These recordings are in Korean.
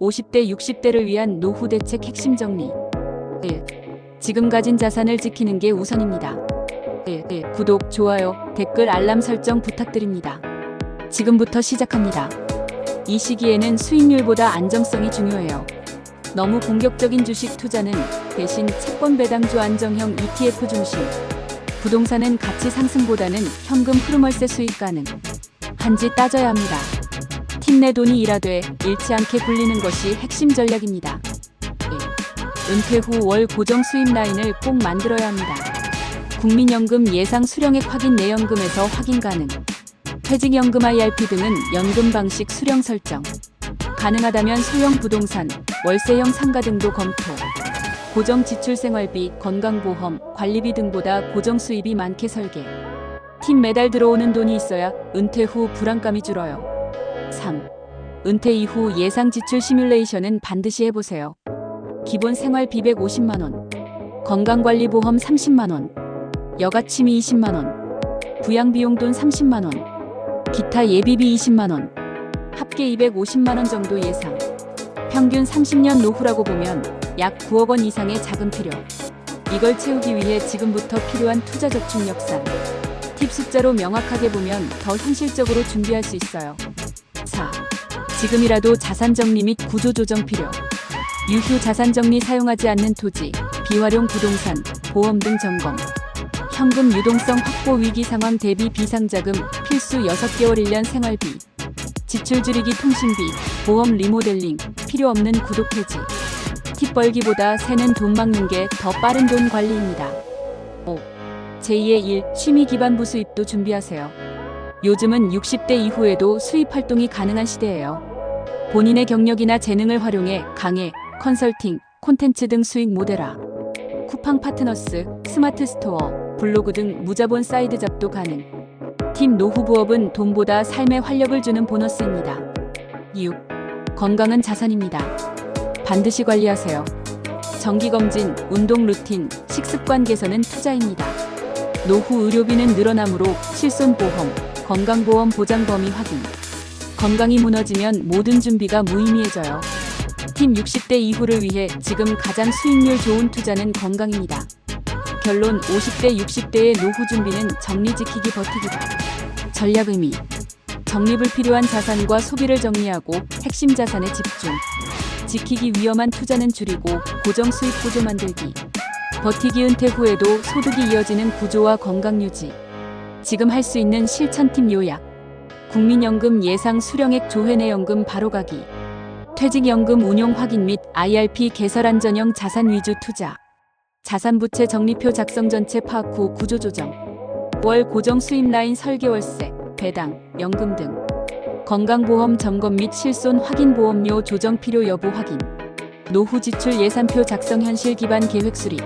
50대, 60대를 위한 노후 대책 핵심 정리. 1. 지금 가진 자산을 지키는 게 우선입니다. 1. 1. 구독, 좋아요, 댓글, 알람 설정 부탁드립니다. 지금부터 시작합니다. 이 시기에는 수익률보다 안정성이 중요해요. 너무 공격적인 주식 투자는 대신 채권 배당주 안정형 ETF 중심. 부동산은 가치 상승보다는 현금 흐름월세 수익 가능. 한지 따져야 합니다. 팀내 돈이 일하되 잃지 않게 굴리는 것이 핵심 전략입니다. 1. 은퇴 후 월 고정 수입 라인을 꼭 만들어야 합니다. 국민연금 예상 수령액 확인 내연금에서 확인 가능. 퇴직연금 IRP 등은 연금 방식 수령 설정. 가능하다면 소형 부동산, 월세형 상가 등도 검토. 고정 지출 생활비, 건강보험, 관리비 등보다 고정 수입이 많게 설계. 팀 매달 들어오는 돈이 있어야 은퇴 후 불안감이 줄어요. 3. 은퇴 이후 예상 지출 시뮬레이션은 반드시 해보세요. 기본 생활비 150만원, 건강관리보험 30만원, 여가침이 20만원, 부양비용 돈 30만원, 기타 예비비 20만원, 합계 250만원 정도 예상. 평균 30년 노후라고 보면 약 9억 원 이상의 자금 필요. 이걸 채우기 위해 지금부터 필요한 투자 적중 역산. 팁 숫자로 명확하게 보면 더 현실적으로 준비할 수 있어요. 4. 지금이라도 자산 정리 및 구조 조정 필요. 유휴 자산 정리 사용하지 않는 토지, 비활용 부동산, 보험 등 점검. 현금 유동성 확보 위기 상황 대비 비상자금 필수 6개월 1년 생활비. 지출 줄이기 통신비, 보험 리모델링, 필요 없는 구독 해지. 팁 벌기보다 새는 돈 막는 게 더 빠른 돈 관리입니다. 5. 제2의 일, 취미 기반 부수입도 준비하세요. 요즘은 60대 이후에도 수입 활동이 가능한 시대예요. 본인의 경력이나 재능을 활용해 강의, 컨설팅, 콘텐츠 등 수익 모델화. 쿠팡 파트너스, 스마트 스토어, 블로그 등 무자본 사이드 잡도 가능. 팀 노후 부업은 돈보다 삶에 활력을 주는 보너스입니다. 6. 건강은 자산입니다. 반드시 관리하세요. 정기검진, 운동 루틴, 식습관 개선은 투자입니다. 노후 의료비는 늘어나므로 실손보험, 건강보험 보장 범위 확인. 건강이 무너지면 모든 준비가 무의미해져요. 팀 60대 이후를 위해 지금 가장 수익률 좋은 투자는 건강입니다. 결론 50대 60대의 노후 준비는 정리 지키기 버티기다. 전략 의미. 적립을 필요한 자산과 소비를 정리하고 핵심 자산에 집중. 지키기 위험한 투자는 줄이고 고정 수익 구조 만들기. 버티기 은퇴 후에도 소득이 이어지는 구조와 건강 유지. 지금 할 수 있는 실천팀 요약. 국민연금 예상 수령액 조회내연금 바로가기. 퇴직연금 운용 확인 및 IRP 개설 안 전형 자산 위주 투자. 자산부채 정리표 작성 전체 파악 후 구조 조정. 월 고정 수입 라인 설계 월세, 배당, 연금 등. 건강보험 점검 및 실손 확인 보험료 조정 필요 여부 확인. 노후 지출 예산표 작성 현실 기반 계획 수립.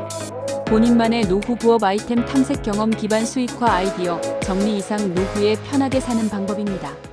본인만의 노후 부업 아이템 탐색 경험 기반 수익화 아이디어 정리 이상 노후에 편하게 사는 방법입니다.